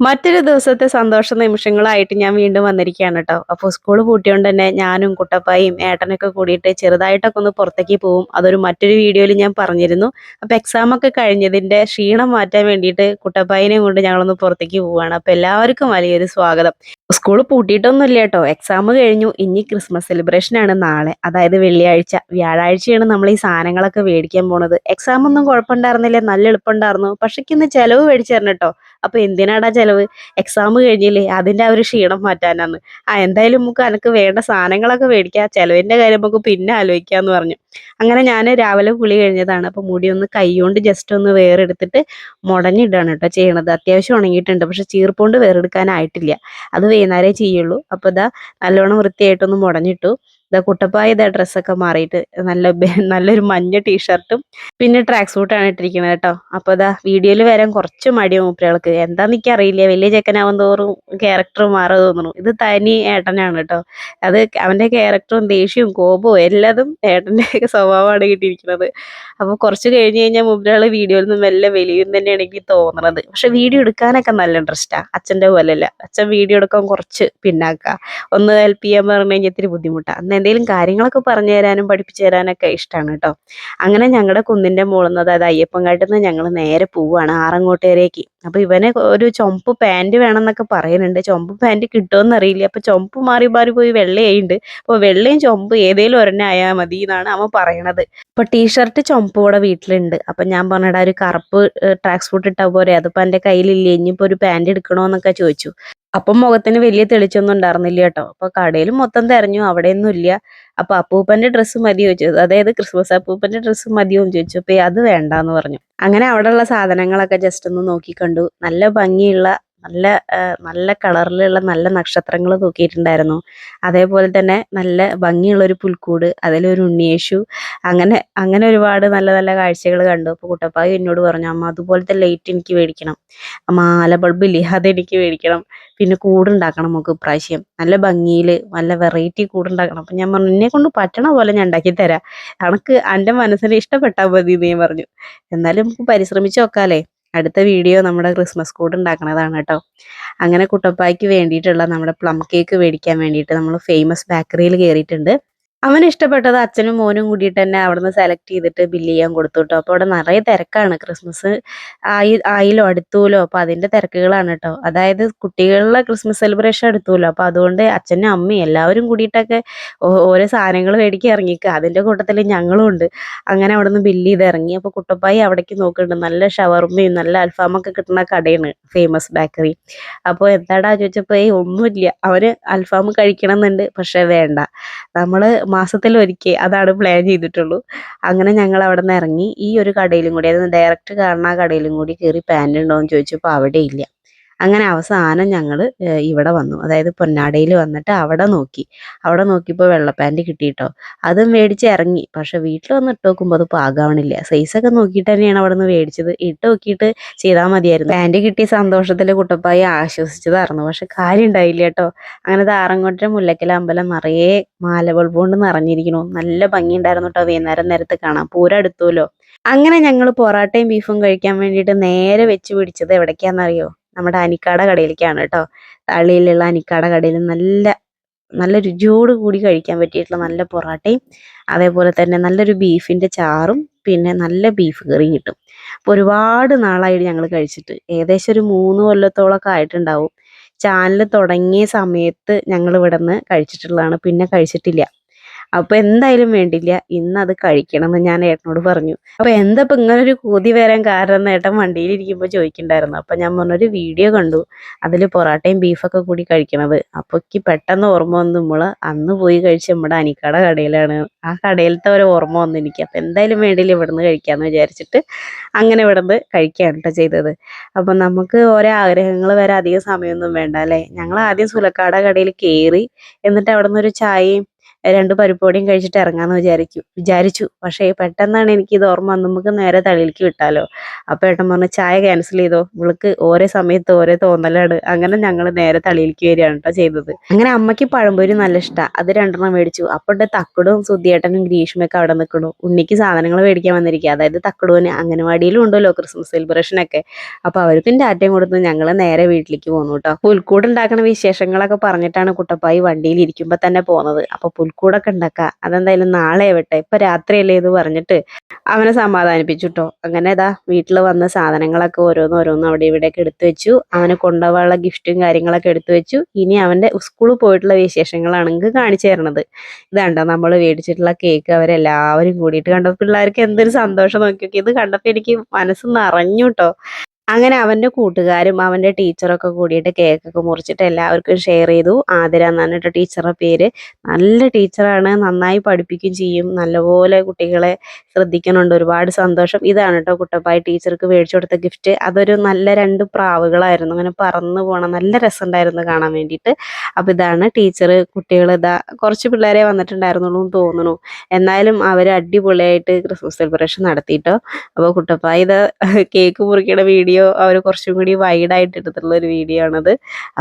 മറ്റൊരു ദിവസത്തെ സന്തോഷ നിമിഷങ്ങളായിട്ട് ഞാൻ വീണ്ടും വന്നിരിക്കുകയാണ് കേട്ടോ. അപ്പോൾ സ്കൂൾ പൂട്ടിയോണ്ട് തന്നെ ഞാനും കുട്ടപ്പായും ഏട്ടനൊക്കെ കൂടിയിട്ട് ചെറുതായിട്ടൊക്കെ ഒന്ന് പുറത്തേക്ക് പോവും. അതൊരു മറ്റൊരു വീഡിയോയിൽ ഞാൻ പറഞ്ഞിരുന്നു. അപ്പോൾ എക്സാം ഒക്കെ കഴിഞ്ഞതിന്റെ ക്ഷീണം മാറ്റാൻ വേണ്ടിയിട്ട് കുട്ടപ്പായിനെയും കൊണ്ട് ഞങ്ങളൊന്ന് പുറത്തേക്ക് പോവുകയാണ്. അപ്പോൾ എല്ലാവർക്കും വലിയൊരു സ്വാഗതം. സ്കൂൾ പൂട്ടിയിട്ടൊന്നുമില്ല കേട്ടോ. എക്സാം കഴിഞ്ഞു. ഇനി ക്രിസ്മസ് സെലിബ്രേഷൻ ആണ് നാളെ. അതായത് വെള്ളിയാഴ്ച. വ്യാഴാഴ്ചയാണ് നമ്മൾ ഈ സാധനങ്ങളൊക്കെ മേടിക്കാൻ പോണത്. എക്സാം ഒന്നും കുഴപ്പമുണ്ടായിരുന്നില്ല. നല്ല എളുപ്പമുണ്ടായിരുന്നു. പക്ഷേ ഇന്ന് ചെലവ് മേടിച്ചു തരണം കേട്ടോ. അപ്പൊ എന്തിനാടാ ചെലവ്. എക്സാം കഴിഞ്ഞില്ലേ അതിന്റെ ആ ഒരു ക്ഷീണം മാറ്റാനാണ് ആ എന്തായാലും നമുക്ക് അനക്ക് വേണ്ട സാധനങ്ങളൊക്കെ മേടിക്കാം. ചിലവിന്റെ കാര്യം നമുക്ക് പിന്നെ ആലോചിക്കാന്ന് പറഞ്ഞു. അങ്ങനെ ഞാൻ രാവിലെ കുളി കഴിഞ്ഞതാണ്. അപ്പോൾ മുടി ഒന്ന് കൈകൊണ്ട് ജസ്റ്റ് ഒന്ന് വേറെടുത്തിട്ട് മുടഞ്ഞിടാണ് കേട്ടോ ചെയ്യണത്. അത്യാവശ്യം ഉണങ്ങിയിട്ടുണ്ട്. പക്ഷെ ചീർപ്പോണ്ട് വേറെടുക്കാനായിട്ടില്ല. അത് വൈകുന്നേരമേ ചെയ്യുള്ളൂ. അപ്പൊ ഇതാ നല്ലോണം വൃത്തിയായിട്ടൊന്ന് മുടഞ്ഞിട്ടു. ഇതാ കുട്ടപ്പായ ഇതാ ഡ്രസ്സൊക്കെ മാറിയിട്ട് നല്ല നല്ലൊരു മഞ്ഞ ടീഷർട്ടും പിന്നെ ട്രാക്ക് സൂട്ടാണ് ഇട്ടിരിക്കുന്നത് കേട്ടോ. അപ്പൊ ഇതാ വീഡിയോയിൽ വരാൻ കുറച്ച് മടിയും മൂപ്പരകൾക്ക് എന്താന്ന് എനിക്ക് അറിയില്ല വലിയ ചെക്കനാവും തോറും ക്യാരക്ടർ മാറുക തോന്നുന്നു. ഇത് തനി ഏട്ടനാണ് കേട്ടോ. അത് അവന്റെ ക്യാരക്ടറും ദേഷ്യവും കോപവും എല്ലാതും ഏട്ടന്റെ സ്വഭാവമാണ് കിട്ടിയിരിക്കുന്നത്. അപ്പൊ കുറച്ച് കഴിഞ്ഞ് കഴിഞ്ഞാൽ മൂപ്പരാൾ വീഡിയോയിൽ നിന്നും എല്ലാം വലിയും തന്നെയാണ് എനിക്ക് തോന്നുന്നത് പക്ഷെ വീഡിയോ എടുക്കാനൊക്കെ നല്ല ഇൻട്രസ്റ്റാ അച്ഛന്റെ പോലെയല്ല അച്ഛൻ വീഡിയോ എടുക്കാൻ കുറച്ച് പിന്നാക്ക. ഒന്ന് ഹെൽപ്പ് ചെയ്യാൻ പറഞ്ഞു കഴിഞ്ഞാൽ ഇത്തിരി ബുദ്ധിമുട്ടാണ് എന്തെങ്കിലും കാര്യങ്ങളൊക്കെ പറഞ്ഞു തരാനും പഠിപ്പിച്ചു തരാനൊക്കെ ഇഷ്ടമാണ് കേട്ടോ. അങ്ങനെ ഞങ്ങളുടെ കുന്നിന്റെ മുകളിൽ നിന്ന് അതായത് അയ്യപ്പൻകാട്ടിൽ നിന്ന് ഞങ്ങൾ നേരെ പോവുകയാണ് ആറങ്ങോട്ടേരേക്ക്. അപ്പോൾ ഇവന് ഒരു ചുമപ്പ് പാന്റ് വേണമെന്നൊക്കെ പറയുന്നുണ്ട് ചുമപ്പ് പാന്റ് കിട്ടുമെന്ന് അറിയില്ല അപ്പോൾ ചുമപ്പ് മാറി മാറി പോയി വെള്ളയായിണ്ട്. അപ്പോൾ വെള്ളയും ചുമപ്പ് ഏതെങ്കിലും ഒരെണ്ണ ആയാൽ മതി എന്നാണ് അവൻ പറയണത്. അപ്പോൾ ടീഷർട്ട് ചുമപ്പ് കൂടെ വീട്ടിലുണ്ട്. അപ്പം ഞാൻ പറഞ്ഞിട്ട് ഒരു കറുപ്പ് ട്രാക്ക് സൂട്ട് ഇട്ടാൽ പോരെ. അതിപ്പോൾ എന്റെ കയ്യിലില്ല? ഇനിയിപ്പോൾ ഒരു പാന്റ് എടുക്കണോ എന്നൊക്കെ ചോദിച്ചു. അപ്പം മുഖത്തിന് വലിയ തെളിച്ചൊന്നും ഉണ്ടായിരുന്നില്ല കേട്ടോ. അപ്പൊ കടയിൽ മൊത്തം തെരഞ്ഞു അവിടെയൊന്നും ഇല്ല. അപ്പൊ അപ്പൂപ്പന്റെ ഡ്രസ്സ് മതിയോ ചോദിച്ചു. അതായത് ക്രിസ്മസ് അപ്പൂപ്പന്റെ ഡ്രസ്സ് മതിയോ എന്ന് ചോദിച്ചു. അപ്പൊ അത് വേണ്ടാന്ന് പറഞ്ഞു. അങ്ങനെ അവിടെയുള്ള സാധനങ്ങളൊക്കെ ജസ്റ്റ് ഒന്ന് നോക്കി കണ്ടു. നല്ല ഭംഗിയുള്ള നല്ല നല്ല കളറിലുള്ള നല്ല നക്ഷത്രങ്ങൾ തൂക്കിയിട്ടുണ്ടായിരുന്നു. അതേപോലെ തന്നെ നല്ല ഭംഗിയുള്ളൊരു പുൽക്കൂട് അതിലൊരു ഉണ്ണിയേശു അങ്ങനെ അങ്ങനെ ഒരുപാട് നല്ല നല്ല കാഴ്ചകൾ കണ്ടു. അപ്പോൾ കുട്ടപ്പായി എന്നോട് പറഞ്ഞു അമ്മ അതുപോലത്തെ ലൈറ്റ് എനിക്ക് മേടിക്കണം. മാല ബൾബില്ലേ അതെനിക്ക് മേടിക്കണം. പിന്നെ കൂടുണ്ടാക്കണം നമുക്ക് ഇപ്രാവശ്യം. നല്ല ഭംഗിയിൽ നല്ല വെറൈറ്റി കൂടുണ്ടാക്കണം. അപ്പം ഞാൻ പറഞ്ഞു എന്നെ കൊണ്ട് പറ്റണ പോലെ ഞാൻ ഉണ്ടാക്കി തരാം. എനിക്ക് എന്റെ മനസ്സിന് ഇഷ്ടപ്പെട്ടാൽ മതി എന്ന് ഞാൻ പറഞ്ഞു. എന്നാലും നമുക്ക് പരിശ്രമിച്ച് നോക്കാലേ അടുത്ത വീഡിയോ നമ്മുടെ ക്രിസ്മസ് കൂട് ഉണ്ടാക്കുന്നതാണ് കേട്ടോ. അങ്ങനെ കുട്ടപ്പായ്ക്ക് വേണ്ടിയിട്ടുള്ള നമ്മുടെ പ്ലം കേക്ക് മേടിക്കാൻ വേണ്ടിയിട്ട് നമ്മൾ ഫേമസ് ബേക്കറിയിൽ കയറിയിട്ടുണ്ട് അവന് ഇഷ്ടപ്പെട്ടത് അച്ഛനും മോനും കൂടിയിട്ട് തന്നെ അവിടുന്ന് സെലക്ട് ചെയ്തിട്ട് ബില്ല് ചെയ്യാൻ കൊടുത്തു കേട്ടോ അപ്പോൾ അവിടെ നിറയെ തിരക്കാണ്. ക്രിസ്മസ് ആയി ആയില്ലോ അടുത്തൂലോ അപ്പോൾ അതിന്റെ തിരക്കുകളാണ് കേട്ടോ അതായത് കുട്ടികളുടെ ക്രിസ്മസ് സെലിബ്രേഷൻ അടുത്തൂലോ. അപ്പോൾ അതുകൊണ്ട് അച്ഛനും അമ്മയും എല്ലാവരും കൂടിയിട്ടൊക്കെ ഓരോ സാധനങ്ങൾ മേടിക്കാൻ ഇറങ്ങിക്കുക അതിന്റെ കൂട്ടത്തിൽ ഞങ്ങളും ഉണ്ട്. അങ്ങനെ അവിടുന്ന് ബില്ല് ചെയ്ത് ഇറങ്ങി. അപ്പോൾ കുട്ടപ്പായി അവിടേക്ക് നോക്കുന്നുണ്ട്. നല്ല ഷവർമയും നല്ല അൽഫാമൊക്കെ കിട്ടുന്ന കടയാണ് ഫേമസ് ബേക്കറി അപ്പോൾ എന്താടാ ചോദിച്ചപ്പോ ഏയ് ഒന്നുമില്ല. അവന് അൽഫാം കഴിക്കണം എന്നുണ്ട് പക്ഷെ വേണ്ട. നമ്മൾ മാസത്തിൽ ഒരിക്കൽ അതാണ് പ്ലാൻ ചെയ്തിട്ടുള്ളൂ. അങ്ങനെ ഞങ്ങൾ അവിടെ നിന്ന് ഇറങ്ങി. ഈ ഒരു കടയിലും കൂടി അതായത് ഡയറക്റ്റ് കാരണം ആ കടയിലും കൂടി കയറി പാന്റ് ഉണ്ടോ എന്ന് ചോദിച്ചപ്പോൾ അവിടെ ഇല്ല. അങ്ങനെ അവസാനം ഞങ്ങൾ ഇവിടെ വന്നു. അതായത് പൊന്നാടയിൽ വന്നിട്ട് അവിടെ നോക്കി. അവിടെ നോക്കിയപ്പോൾ വെള്ള പാന്റ് കിട്ടിയിട്ടോ അതും മേടിച്ച് ഇറങ്ങി. പക്ഷെ വീട്ടിൽ വന്ന് ഇട്ട് നോക്കുമ്പോൾ അത് പാകാവണില്ല. സൈസൊക്കെ നോക്കിയിട്ട് തന്നെയാണ് അവിടെ നിന്ന് മേടിച്ചത്. ഇട്ട് നോക്കിയിട്ട് ചെയ്താൽ മതിയായിരുന്നു. പാന്റ് കിട്ടിയ സന്തോഷത്തിൽ കുട്ടപ്പായി ആശ്വസിച്ചതായിരുന്നു പക്ഷെ കാര്യം ഉണ്ടായില്ല കേട്ടോ. അങ്ങനെ താറങ്കോട്ടെ മുല്ലക്കല അമ്പലം നിറയെ മാല ബൾബ് കൊണ്ട് നിറഞ്ഞിരിക്കണു നല്ല ഭംഗിയുണ്ടായിരുന്നു കേട്ടോ വൈകുന്നേരം നേരത്ത് കാണാം പൂരം അടുത്തുമല്ലോ അങ്ങനെ ഞങ്ങൾ പൊറാട്ടയും ബീഫും കഴിക്കാൻ വേണ്ടിയിട്ട് നേരെ വെച്ച് പിടിച്ചത് എവിടേക്കാണെന്നറിയോ നമ്മുടെ അനിക്കാട കടയിലേക്കാണ് കേട്ടോ. തള്ളിയിലുള്ള അനിക്കാട കടയിൽ നല്ല നല്ല രുചിയോട് കൂടി കഴിക്കാൻ പറ്റിയിട്ടുള്ള നല്ല പൊറാട്ടയും അതേപോലെ തന്നെ നല്ലൊരു ബീഫിന്റെ ചാറും പിന്നെ നല്ല ബീഫ് കറിയും കിട്ടും. അപ്പോൾ ഒരുപാട് നാളായിട്ട് ഞങ്ങൾ കഴിച്ചിട്ട് ഏകദേശം ഒരു മൂന്ന് കൊല്ലത്തോളമൊക്കെ ആയിട്ടുണ്ടാവും. ചാനൽ തുടങ്ങിയ സമയത്ത് ഞങ്ങൾ ഇവിടെ നിന്ന് കഴിച്ചിട്ടുള്ളതാണ്. പിന്നെ കഴിച്ചിട്ടില്ല. അപ്പൊ എന്തായാലും വേണ്ടില്ല ഇന്ന് അത് കഴിക്കണം എന്ന് ഞാൻ ഏട്ടനോട് പറഞ്ഞു. അപ്പൊ എന്താ ഇപ്പൊ ഇങ്ങനെ ഒരു കൂതി വരാൻ കാരണം ഏട്ടൻ വണ്ടിയിൽ ഇരിക്കുമ്പോ ചോദിക്കണ്ടായിരുന്നു അപ്പൊ ഞാൻ പറഞ്ഞൊരു വീഡിയോ കണ്ടു. അതിൽ പൊറാട്ടയും ബീഫൊക്കെ കൂടി കഴിക്കണത്. അപ്പൊ എനിക്ക് പെട്ടെന്ന് ഓർമ്മ വന്നു. നമ്മൾ അന്ന് പോയി കഴിച്ച നമ്മുടെ അനിക്കട കടയിലാണ്. ആ കടയിലത്തെ ഒരു ഓർമ്മ വന്നു എനിക്ക്. അപ്പൊ എന്തായാലും വേണ്ടിയില്ല ഇവിടുന്ന് കഴിക്കാന്ന് വിചാരിച്ചിട്ട് അങ്ങനെ ഇവിടുന്ന് കഴിക്കുകയാണ് കേട്ടോ ചെയ്തത്. അപ്പൊ നമുക്ക് ഓരോ ആഗ്രഹങ്ങൾ വരെ അധികം സമയമൊന്നും വേണ്ട അല്ലേ? ഞങ്ങൾ ആദ്യം സുലക്കാട കടയിൽ കയറി എന്നിട്ട് അവിടെ നിന്ന് ഒരു ചായയും രണ്ട് പരിപ്പോടിയും കഴിച്ചിട്ട് ഇറങ്ങാന്ന് വിചാരിക്കും. വിചാരിച്ചു. പക്ഷേ പെട്ടെന്നാണ് എനിക്ക് ഇത് ഓർമ്മ നമുക്ക് നേരെ തളിയിലേക്ക് വിട്ടാലോ? അപ്പൊ ഏട്ടൻ പറഞ്ഞു ചായ ക്യാൻസൽ ചെയ്തോ. ഇവൾക്ക് ഓരോ സമയത്ത് ഓരോ തോന്നലാണ്. അങ്ങനെ ഞങ്ങൾ നേരെ തളിയിലേക്ക് വരികയാണ് കേട്ടോ ചെയ്തത്. അങ്ങനെ അമ്മയ്ക്ക് പഴംപൊരി നല്ല ഇഷ്ടമാണ് അത് രണ്ടെണ്ണം മേടിച്ചു. അപ്പോൾ തക്കടും സുധിയേട്ടനും ഗ്രീഷ്മയൊക്കെ അവിടെ നിൽക്കണു ഉണ്ണിക്ക് സാധനങ്ങൾ മേടിക്കാൻ വന്നിരിക്കുക അതായത് തക്കടുവിന് അംഗനവാടിയിലും ഉണ്ടല്ലോ ക്രിസ്മസ് സെലിബ്രേഷൻ ഒക്കെ. അപ്പൊ അവർക്കും ടാറ്റയും കൊടുത്ത് ഞങ്ങൾ നേരെ വീട്ടിലേക്ക് പോന്നു കേട്ടോ പുൽക്കൂട് ഉണ്ടാക്കുന്ന വിശേഷങ്ങളൊക്കെ പറഞ്ഞിട്ടാണ് കുട്ടപ്പായി വണ്ടിയിൽ ഇരിക്കുമ്പോ തന്നെ പോന്നത്. അപ്പൊ പുൽക്കൂടൊക്കെ ഉണ്ടാക്കാം. അതെന്തായാലും നാളെ ആവട്ടെ. ഇപ്പൊ രാത്രിയല്ലേ എന്ന് പറഞ്ഞിട്ട് അവനെ സമാധാനിപ്പിച്ചു കേട്ടോ അങ്ങനെ ഇതാ വീട്ടിൽ വന്ന സാധനങ്ങളൊക്കെ ഓരോന്ന് ഓരോന്ന് അവിടെ ഇവിടെയൊക്കെ എടുത്തു വെച്ചു. അവന് കൊണ്ടുപോകാനുള്ള ഗിഫ്റ്റും കാര്യങ്ങളൊക്കെ എടുത്തു വെച്ചു. ഇനി അവന്റെ സ്കൂളിൽ പോയിട്ടുള്ള വിശേഷങ്ങളാണ് നിങ്ങൾക്ക് കാണിച്ചു തരണത്. ഇതാണ്ടോ നമ്മൾ മേടിച്ചിട്ടുള്ള കേക്ക് അവരെല്ലാവരും കൂടിയിട്ട് കണ്ടപ്പോൾ പിള്ളേർക്ക് എന്തൊരു സന്തോഷം നോക്കി ഇത് കണ്ടപ്പോൾ എനിക്ക് മനസ്സ് നിറഞ്ഞു കേട്ടോ. അങ്ങനെ അവന്റെ കൂട്ടുകാരും അവന്റെ ടീച്ചറൊക്കെ കൂടിയിട്ട് കേക്കൊക്കെ മുറിച്ചിട്ട് എല്ലാവർക്കും ഷെയർ ചെയ്തു. ആതിര എന്നാണ് കേട്ടോ ടീച്ചറുടെ പേര്. നല്ല ടീച്ചറാണ് നന്നായി പഠിപ്പിക്കുകയും ചെയ്യും. നല്ലപോലെ കുട്ടികളെ ശ്രദ്ധിക്കുന്നുണ്ട്. ഒരുപാട് സന്തോഷം. ഇതാണ് കേട്ടോ കുട്ടപ്പായി ടീച്ചർക്ക് മേടിച്ചു കൊടുത്ത ഗിഫ്റ്റ് അതൊരു നല്ല രണ്ട് പ്രാവുകളായിരുന്നു. അങ്ങനെ പറന്നു പോകണം നല്ല രസമുണ്ടായിരുന്നു കാണാൻ വേണ്ടിയിട്ട്. അപ്പോൾ ഇതാണ് ടീച്ചർ കുട്ടികൾ ഇതാ കുറച്ച് പിള്ളേരെ വന്നിട്ടുണ്ടായിരുന്നുള്ളൂ എന്ന് തോന്നുന്നു. എന്നാലും അവർ അടിപൊളിയായിട്ട് ക്രിസ്മസ് സെലിബ്രേഷൻ നടത്തിയിട്ടോ. അപ്പോൾ കുട്ടപ്പായി ഇത് കേക്ക് മുറിക്കുന്ന വീഡിയോ അവർ കുറച്ചും കൂടി വൈഡായിട്ട് എടുത്തിട്ടുള്ള ഒരു വീഡിയോ ആണത്.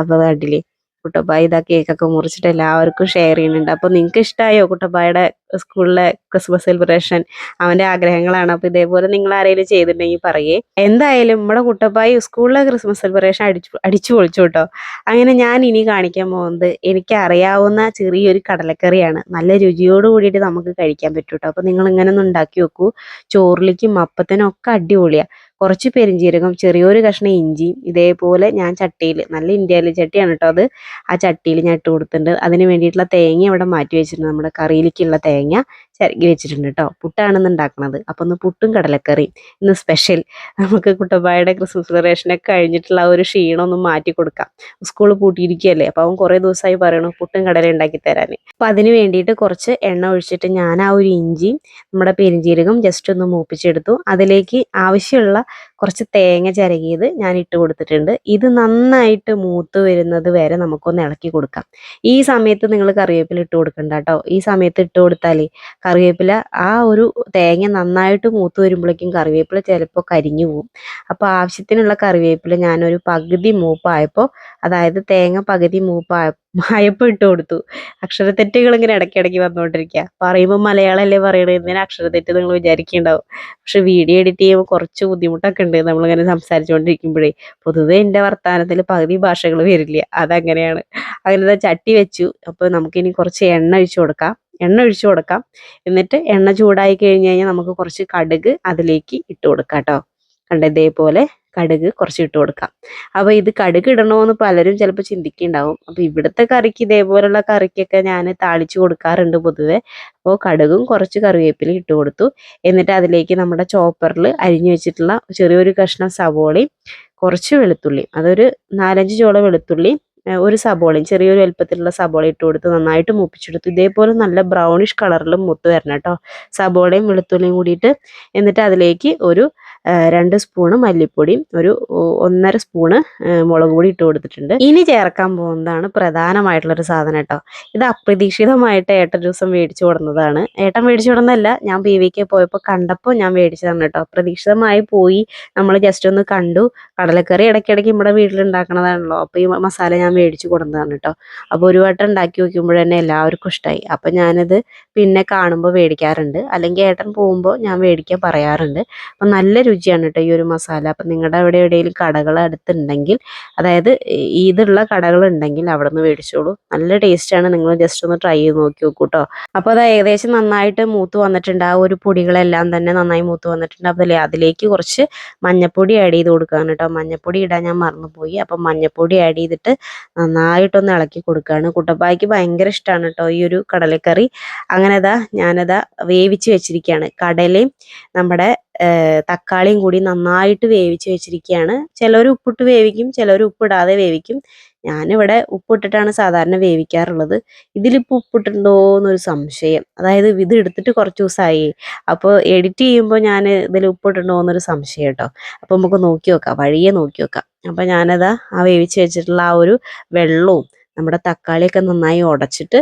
അപ്പോൾ കണ്ടില്ലേ? കുട്ടബായ ഇതാ കേക്കൊക്കെ മുറിച്ചിട്ട് എല്ലാവർക്കും ഷെയർ ചെയ്യുന്നുണ്ട്. അപ്പോൾ നിങ്ങൾക്ക് ഇഷ്ടമായോ കുട്ടപ്പായുടെ സ്കൂളിലെ ക്രിസ്മസ് സെലിബ്രേഷൻ അവന്റെ ആഗ്രഹങ്ങളാണ്. അപ്പോൾ ഇതേപോലെ നിങ്ങൾ ആരെങ്കിലും ചെയ്തിട്ടുണ്ടെങ്കിൽ പറയേ. എന്തായാലും നമ്മുടെ കുട്ടപ്പായ സ്കൂളിലെ ക്രിസ്മസ് സെലിബ്രേഷൻ അടിച്ചു അടിച്ചു പൊളിച്ചു കേട്ടോ. അങ്ങനെ ഞാൻ ഇനി കാണിക്കാൻ പോകുന്നത് എനിക്ക് അറിയാവുന്ന ചെറിയൊരു കടലക്കറിയാണ്. നല്ല രുചിയോട് കൂടിയിട്ട് നമുക്ക് കഴിക്കാൻ പറ്റൂട്ടോ കേട്ടോ. അപ്പോൾ നിങ്ങൾ ഇങ്ങനെ ഒന്ന് ഉണ്ടാക്കി വെക്കൂ. ചോറിലേക്കും അപ്പത്തിനും ഒക്കെ അടിപൊളിയാണ് കുറച്ച് പെരിഞ്ജീരകം ചെറിയൊരു കഷ്ണം ഇഞ്ചിയും ഇതേപോലെ ഞാൻ ചട്ടിയിൽ നല്ല ഇന്ത്യയിലെ ചട്ടിയാണ് കേട്ടോ അത്. ആ ചട്ടിയിൽ ഞാൻ ഇട്ട് കൊടുത്തിട്ടുണ്ട്. അതിന് വേണ്ടിയിട്ടുള്ള തേങ്ങ ഇവിടെ മാറ്റി വെച്ചിട്ടുണ്ട്. നമ്മുടെ കറിയിലേക്കുള്ള തേങ്ങ. ചിരകി വെച്ചിട്ടുണ്ട് കേട്ടോ പുട്ടാണെന്ന് ഉണ്ടാക്കുന്നത് അപ്പോൾ ഒന്ന് പുട്ടും കടലക്കറിയും. ഇന്ന് സ്പെഷ്യൽ നമുക്ക് കുട്ടപ്പായുടെ ക്രിസ്മസ് സെലിബ്രേഷനൊക്കെ കഴിഞ്ഞിട്ടുള്ള ഒരു ക്ഷീണം ഒന്ന് മാറ്റി കൊടുക്കാം. സ്കൂൾ പൂട്ടിയിരിക്കുകയല്ലേ അപ്പോൾ അവൻ കുറേ ദിവസമായി പറയണു പുട്ടും കടല ഉണ്ടാക്കി തരാൻ അപ്പോൾ അതിന് വേണ്ടിയിട്ട് കുറച്ച് എണ്ണ ഒഴിച്ചിട്ട് ഞാൻ ആ ഒരു ഇഞ്ചിയും നമ്മുടെ പെരിഞ്ചീരകം ജസ്റ്റ് ഒന്ന് മൂപ്പിച്ചെടുത്തു. അതിലേക്ക് ആവശ്യമുള്ള കുറച്ച് തേങ്ങ ചിരകിയത് ഞാൻ ഇട്ട് കൊടുത്തിട്ടുണ്ട്. ഇത് നന്നായിട്ട് മൂത്ത് വരുന്നത് വരെ നമുക്കൊന്ന് ഇളക്കി കൊടുക്കാം. ഈ സമയത്ത് നിങ്ങൾ കറിവേപ്പില ഇട്ട് കൊടുക്കണ്ട കേട്ടോ ഈ സമയത്ത് ഇട്ട് കൊടുത്താൽ കറിവേപ്പില ആ ഒരു തേങ്ങ നന്നായിട്ട് മൂത്ത് വരുമ്പോഴേക്കും കറിവേപ്പില ചിലപ്പോൾ കരിഞ്ഞു പോകും അപ്പോൾ ആവശ്യത്തിനുള്ള കറിവേപ്പില ഞാനൊരു പകുതി മൂപ്പായപ്പോൾ അതായത് തേങ്ങ പകുതി മൂപ്പായ ആയപ്പോൾ ഇട്ട് കൊടുത്തു അക്ഷരത്തെറ്റുകൾ ഇങ്ങനെ ഇടയ്ക്കിടയ്ക്ക് വന്നുകൊണ്ടിരിക്കുക. പറയുമ്പോൾ മലയാളമല്ലേ പറയണത് എന്തിനാ അക്ഷരത്തെറ്റ് നിങ്ങൾ വിചാരിക്കുന്നുണ്ടാവും. പക്ഷെ വീഡിയോ എഡിറ്റ് ചെയ്യുമ്പോൾ കുറച്ച് ബുദ്ധിമുട്ടൊക്കെ ഉണ്ട്. നമ്മളിങ്ങനെ സംസാരിച്ചുകൊണ്ടിരിക്കുമ്പോഴേ പൊതുവെ എന്റെ വർത്തമാനത്തിൽ പകുതി ഭാഷകൾ വരില്ല. അതങ്ങനെയാണ്. അങ്ങനെ ചട്ടി വെച്ചു. അപ്പോൾ നമുക്കിനി കുറച്ച് എണ്ണ ഒഴിച്ചു കൊടുക്കാം. എണ്ണ ഒഴിച്ചു കൊടുക്കാം. എന്നിട്ട് എണ്ണ ചൂടായി കഴിഞ്ഞ് കഴിഞ്ഞാൽ നമുക്ക് കുറച്ച് കടുക് അതിലേക്ക് ഇട്ട് കൊടുക്കാം കേട്ടോ. കണ്ട? ഇതേപോലെ കടുക് കുറച്ച് ഇട്ട് കൊടുക്കാം. അപ്പോൾ ഇത് കടുക് ഇടണമെന്ന് പലരും ചിലപ്പോൾ ചിന്തിക്കുന്നുണ്ടാവും. അപ്പോൾ ഇവിടുത്തെ കറിക്ക് ഇതേപോലുള്ള കറിക്കൊക്കെ ഞാൻ താളിച്ചു കൊടുക്കാറുണ്ട് പൊതുവെ. അപ്പോൾ കടുകും കുറച്ച് കറിവേപ്പില ഇട്ട് കൊടുത്തു. എന്നിട്ട് അതിലേക്ക് നമ്മുടെ ചോപ്പറിൽ അരിഞ്ഞു വെച്ചിട്ടുള്ള ചെറിയൊരു കഷ്ണം സവോളയും കുറച്ച് വെളുത്തുള്ളി അതൊരു നാലഞ്ച് ചോള വെളുത്തുള്ളി ഒരു സബോളയും ചെറിയൊരു വലുപ്പത്തിലുള്ള സബോള ഇട്ട് കൊടുത്ത് നന്നായിട്ട് മൂപ്പിച്ചെടുത്തു. ഇതേപോലെ നല്ല ബ്രൗണിഷ് കളറിലും മുത്ത് വരണം കേട്ടോ. സബോളയും വെളുത്തുള്ളിയും കൂടിയിട്ട്. എന്നിട്ട് അതിലേക്ക് ഒരു രണ്ട് സ്പൂണ് മല്ലിപ്പൊടിയും ഒരു ഒന്നര സ്പൂണ് മുളക് പൊടി ഇട്ട് കൊടുത്തിട്ടുണ്ട്. ഇനി ചേർക്കാൻ പോകുന്നതാണ് പ്രധാനമായിട്ടുള്ളൊരു സാധനം കേട്ടോ. ഇത് അപ്രതീക്ഷിതമായിട്ട് ഏട്ടൻ ദിവസം മേടിച്ചു കൊടുന്നതാണ് ഏട്ടൻ മേടിച്ചു കൊടുന്നതല്ല ഞാൻ പി വിക്ക് പോയപ്പോൾ കണ്ടപ്പോൾ ഞാൻ മേടിച്ചതാണ് കേട്ടോ. അപ്രതീക്ഷിതമായി പോയി നമ്മൾ ജസ്റ്റ് ഒന്ന് കണ്ടു. കടലക്കറി ഇടയ്ക്കിടയ്ക്ക് നമ്മുടെ വീട്ടിലുണ്ടാക്കണതാണല്ലോ. അപ്പോൾ ഈ മസാല ഞാൻ മേടിച്ചു കൊടുന്നതാണ് കേട്ടോ. അപ്പോൾ ഒരു വട്ടം ഉണ്ടാക്കി വയ്ക്കുമ്പോൾ തന്നെ എല്ലാവർക്കും ഇഷ്ടമായി അപ്പോൾ ഞാനത് പിന്നെ കാണുമ്പോൾ മേടിക്കാറുണ്ട്. അല്ലെങ്കിൽ ഏട്ടൻ പോകുമ്പോൾ ഞാൻ മേടിക്കാൻ പറയാറുണ്ട്. അപ്പം നല്ല രുചിയാണ് കേട്ടോ ഈ ഒരു മസാല. അപ്പം നിങ്ങളുടെ അവിടെ എവിടെയെങ്കിലും കടകൾ അടുത്തുണ്ടെങ്കിൽ അതായത് ഇതുള്ള കടകളുണ്ടെങ്കിൽ അവിടെ നിന്ന് മേടിച്ചോളൂ. നല്ല ടേസ്റ്റാണ് നിങ്ങൾ ജസ്റ്റ് ഒന്ന് ട്രൈ ചെയ്ത് നോക്കി നോക്കൂ കേട്ടോ അപ്പോൾ അത് ഏകദേശം നന്നായിട്ട് മൂത്ത് വന്നിട്ടുണ്ട്. ആ ഒരു പൊടികളെല്ലാം തന്നെ നന്നായി മൂത്ത് വന്നിട്ടുണ്ട്. അപ്പോൾ അതിലെ- അതിലേക്ക് കുറച്ച് മഞ്ഞപ്പൊടി ആഡ് ചെയ്ത് കൊടുക്കുകയാണ് കേട്ടോ മഞ്ഞപ്പൊടി ഇടാൻ ഞാൻ മറന്നുപോയി. അപ്പം മഞ്ഞപ്പൊടി ആഡ് ചെയ്തിട്ട് നന്നായിട്ടൊന്ന് ഇളക്കി കൊടുക്കുകയാണ് കുട്ടപ്പായ്ക്ക് ഭയങ്കര ഇഷ്ടമാണ് കേട്ടോ ഈ ഒരു കടലക്കറി. അങ്ങനെ അതാ ഞാനതാ വേവിച്ച് വെച്ചിരിക്കുകയാണ് കടലയും നമ്മുടെ തക്കാളിയും കൂടി നന്നായിട്ട് വേവിച്ച് വെച്ചിരിക്കുകയാണ്. ചിലർ ഉപ്പിട്ട് വേവിക്കും ചിലർ ഉപ്പിടാതെ വേവിക്കും. ഞാനിവിടെ ഉപ്പിട്ടിട്ടാണ് സാധാരണ വേവിക്കാറുള്ളത്. ഇതിലിപ്പോൾ ഉപ്പിട്ടുണ്ടോ എന്നൊരു സംശയം. അതായത് ഇത് എടുത്തിട്ട് കുറച്ച് ദിവസമായി. അപ്പോൾ എഡിറ്റ് ചെയ്യുമ്പോൾ ഞാൻ ഇതിൽ ഉപ്പിട്ടുണ്ടോ എന്നൊരു സംശയം കേട്ടോ. അപ്പോൾ നമുക്ക് നോക്കി നോക്കാം വഴിയെ നോക്കി നോക്കാം. അപ്പോൾ ഞാനതാ ആ വേവിച്ച് വെച്ചിട്ടുള്ള ആ ഒരു വെള്ളവും നമ്മുടെ തക്കാളിയൊക്കെ നന്നായി ഉടച്ചിട്ട്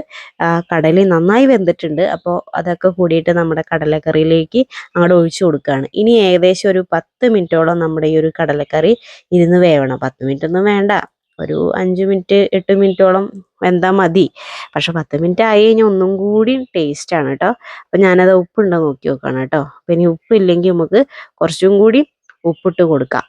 കടല നന്നായി വെന്തിട്ടുണ്ട്. അപ്പോൾ അതൊക്കെ കൂടിയിട്ട് നമ്മുടെ കടലക്കറിയിലേക്ക് അങ്ങോട്ട് ഒഴിച്ചു കൊടുക്കുകയാണ് ഇനി ഏകദേശം ഒരു പത്ത് മിനിറ്റോളം നമ്മുടെ ഈ ഒരു കടലക്കറി ഇരുന്ന് വേവണം. പത്ത് മിനിറ്റ് ഒന്നും വേണ്ട. ഒരു അഞ്ച് മിനിറ്റ് എട്ട് മിനിറ്റോളം വെന്താൽ മതി. പക്ഷെ പത്ത് മിനിറ്റ് ആയി കഴിഞ്ഞാൽ ഒന്നും കൂടി ടേസ്റ്റാണ് കേട്ടോ അപ്പം ഞാനത് ഉപ്പുണ്ടോ നോക്കി നോക്കുകയാണ് കേട്ടോ അപ്പം ഇനി ഉപ്പില്ലെങ്കിൽ നമുക്ക് കുറച്ചും കൂടി ഉപ്പിട്ട് കൊടുക്കാം.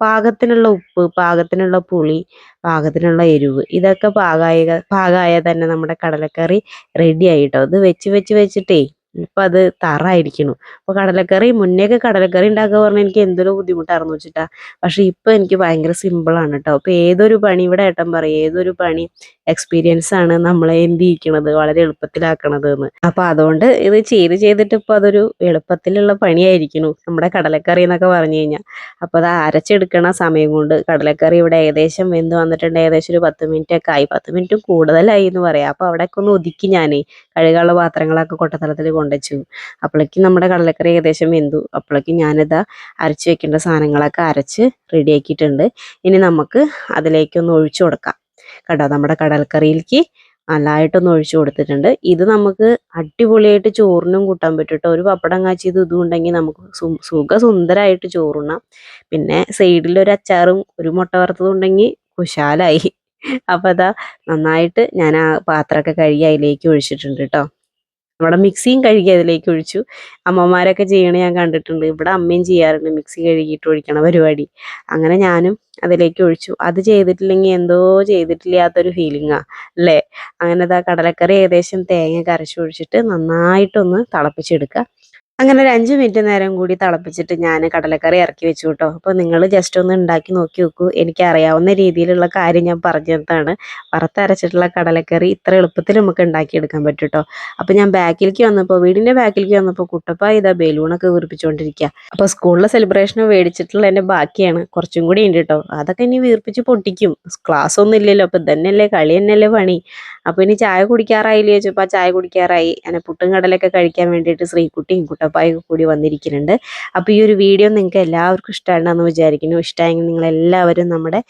പാകത്തിനുള്ള ഉപ്പ് പാകത്തിനുള്ള പുളി പാകത്തിനുള്ള എരിവ് ഇതൊക്കെ പാകമായ പാകമായാൽ തന്നെ നമ്മുടെ കടലക്കറി റെഡി ആയിട്ടോ? ഇത് വെച്ച് വെച്ച് വെച്ചിട്ടേ ഇപ്പം അത് തറായിരിക്കണു. അപ്പോൾ കടലക്കറി മുന്നേയൊക്കെ കടലക്കറി ഉണ്ടാക്കുക പറഞ്ഞാൽ എനിക്ക് എന്തൊരു ബുദ്ധിമുട്ടായിരുന്നു വെച്ചിട്ടാ. പക്ഷേ ഇപ്പം എനിക്ക് ഭയങ്കര സിമ്പിളാണ് കേട്ടോ അപ്പോൾ ഏതൊരു പണി ഇവിടെ ഏട്ടൻ പറയും ഏതൊരു പണി എക്സ്പീരിയൻസ് ആണ് നമ്മളെ എന്ത് ചെയ്യിക്കണത് വളരെ എളുപ്പത്തിലാക്കണത് എന്ന് അപ്പോൾ അതുകൊണ്ട് ഇത് ചെയ്ത് ചെയ്തിട്ട് ഇപ്പോൾ അതൊരു എളുപ്പത്തിലുള്ള പണിയായിരിക്കണു നമ്മുടെ കടലക്കറി എന്നൊക്കെ പറഞ്ഞു കഴിഞ്ഞാൽ അപ്പോൾ അത് അരച്ചെടുക്കണ സമയം കൊണ്ട് കടലക്കറി ഇവിടെ ഏകദേശം വെന്ത് വന്നിട്ടുണ്ട്. ഏകദേശം ഒരു പത്ത് മിനിറ്റ് ഒക്കെ ആയി. പത്ത് മിനിറ്റും കൂടുതലായി എന്ന് പറയാം. അപ്പോൾ അവിടെയൊക്കെ ഒന്ന് ഒതുക്കി ഞാൻ കഴുകാനുള്ള പാത്രങ്ങളൊക്കെ കൊട്ടത്തലത്തിൽ കൊണ്ടുവച്ചു. അപ്പോഴേക്കും നമ്മുടെ കടലക്കറി ഏകദേശം വെന്തു. അപ്പോഴേക്കും ഞാനിതാ അരച്ച് വെക്കേണ്ട സാധനങ്ങളൊക്കെ അരച്ച് റെഡിയാക്കിയിട്ടുണ്ട്. ഇനി നമുക്ക് അതിലേക്കൊന്ന് ഒഴിച്ചു കൊടുക്കാം. കേട്ടോ നമ്മുടെ കടൽക്കറിയിലേക്ക് നല്ലതായിട്ടൊന്ന് ഒഴിച്ചു കൊടുത്തിട്ടുണ്ട്. ഇത് നമുക്ക് അടിപൊളിയായിട്ട് ചോറിനും കൂട്ടാൻ പറ്റും ഒരു പപ്പടം കാച്ചിയത് ഇതും ഉണ്ടെങ്കിൽ നമുക്ക് സു- സുഖ സുന്ദരമായിട്ട് ചോറുണ്ണാം. പിന്നെ സൈഡിൽ ഒരു അച്ചാറും ഒരു മുട്ട വറുത്തതും ഉണ്ടെങ്കിൽ കുശാലായി. അപ്പോൾ അതാ നന്നായിട്ട് ഞാൻ ആ പാത്രമൊക്കെ കഴുകി അതിലേക്ക് ഒഴിച്ചിട്ടുണ്ട് കേട്ടോ. നമ്മുടെ മിക്സിയും കഴുകി അതിലേക്ക് ഒഴിച്ചു. അമ്മമാരൊക്കെ ചെയ്യണ ഞാൻ കണ്ടിട്ടുണ്ട്. ഇവിടെ അമ്മയും ചെയ്യാറുണ്ട് മിക്സി കഴുകിയിട്ട് ഒഴിക്കണ പരിപാടി. അങ്ങനെ ഞാനും അതിലേക്ക് ഒഴിച്ചു. അത് ചെയ്തിട്ടില്ലെങ്കിൽ എന്തോ ചെയ്തിട്ടില്ലാത്തൊരു ഫീലിംഗാ അല്ലേ? അങ്ങനെ ദാ കടലക്കറി ഏകദേശം തേങ്ങ കരച്ചു ഒഴിച്ചിട്ട് നന്നായിട്ടൊന്ന് തിളപ്പിച്ചെടുക്കുക. അങ്ങനെ ഒരു അഞ്ച് മിനിറ്റ് നേരം കൂടി തിളപ്പിച്ചിട്ട് ഞാൻ കടലക്കറി ഇറക്കി വെച്ചു കേട്ടോ അപ്പോൾ നിങ്ങൾ ജസ്റ്റ് ഒന്ന് ഉണ്ടാക്കി നോക്കി നോക്കൂ. എനിക്ക് അറിയാവുന്ന രീതിയിലുള്ള കാര്യം ഞാൻ പറഞ്ഞതാണ് വറുത്തരച്ചിട്ടുള്ള കടലക്കറി ഇത്ര എളുപ്പത്തിൽ നമുക്ക് ഉണ്ടാക്കിയെടുക്കാൻ പറ്റും കേട്ടോ അപ്പോൾ ഞാൻ ബാക്കിലേക്ക് വന്നപ്പോൾ വീടിന്റെ ബാക്കിലേക്ക് വന്നപ്പോൾ കുട്ടപ്പ ഇതാ ബലൂണൊക്കെ വീർപ്പിച്ചുകൊണ്ടിരിക്കുക അപ്പോൾ സ്കൂളിലെ സെലിബ്രേഷൻ മേടിച്ചിട്ടുള്ള എന്റെ ബാക്കിയാണ്. കുറച്ചും കൂടി ഉണ്ട് കേട്ടോ അതൊക്കെ ഇനി വീർപ്പിച്ച് പൊട്ടിക്കും. ക്ലാസ് ഒന്നും ഇല്ലല്ലോ. അപ്പോൾ ഇതന്നെയല്ലേ? കളി തന്നെയല്ലേ പണി? അപ്പോൾ ഇനി ചായ കുടിക്കാറായില്ലേ? ചോദിച്ചപ്പോൾ ആ ചായ കുടിക്കാറായി. അങ്ങനെ പുട്ടും കടലൊക്കെ കഴിക്കാൻ വേണ്ടിയിട്ട് ശ്രീകുട്ടിയും കുട്ടപ്പായൊക്കെ കൂടി വന്നിരിക്കുന്നുണ്ട്. അപ്പോൾ ഈ ഒരു വീഡിയോ നിങ്ങൾക്ക് എല്ലാവർക്കും ഇഷ്ടമാണെന്ന് വിചാരിക്കുന്നു. ഇഷ്ടമായെങ്കിൽ നിങ്ങളെല്ലാവരും നമ്മുടെ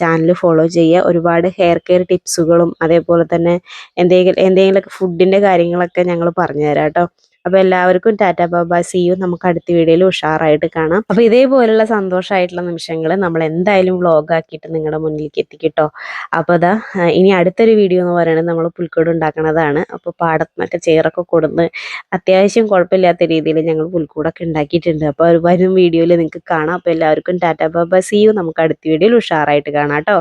ചാനൽ ഫോളോ ചെയ്യുക. ഒരുപാട് ഹെയർ കെയർ ടിപ്സുകളും അതേപോലെ തന്നെ എന്തെങ്കിലും എന്തെങ്കിലുമൊക്കെ ഫുഡിന്റെ കാര്യങ്ങളൊക്കെ ഞങ്ങൾ പറഞ്ഞുതരാം കേട്ടോ. അപ്പോൾ എല്ലാവർക്കും ടാറ്റ ബാബ സി യു നമുക്ക് അടുത്ത വീഡിയോയിൽ ഉഷാറായിട്ട് കാണാം. അപ്പോൾ ഇതേപോലുള്ള സന്തോഷമായിട്ടുള്ള നിമിഷങ്ങൾ നമ്മൾ എന്തായാലും വ്ലോഗ് ആക്കിയിട്ട് നിങ്ങളുടെ മുന്നിലേക്ക് എത്തിക്കിട്ടോ. അപ്പോൾ അതാ ഇനി അടുത്തൊരു വീഡിയോ എന്ന് പറയുന്നത് നമ്മൾ പുൽക്കൂട് ഉണ്ടാക്കണതാണ്. അപ്പോൾ മറ്റേ ചേറൊക്കെ കൊടുന്ന് അത്യാവശ്യം കുഴപ്പമില്ലാത്ത രീതിയിൽ ഞങ്ങൾ പുൽക്കൂടൊക്കെ ഉണ്ടാക്കിയിട്ടുണ്ട്. അപ്പോൾ വരും വീഡിയോയിൽ നിങ്ങൾക്ക് കാണാം. അപ്പോൾ എല്ലാവർക്കും ടാറ്റ ബാബ സി യു നമുക്ക് അടുത്ത വീഡിയോയിൽ ഉഷാറായിട്ട് കാണാം കേട്ടോ.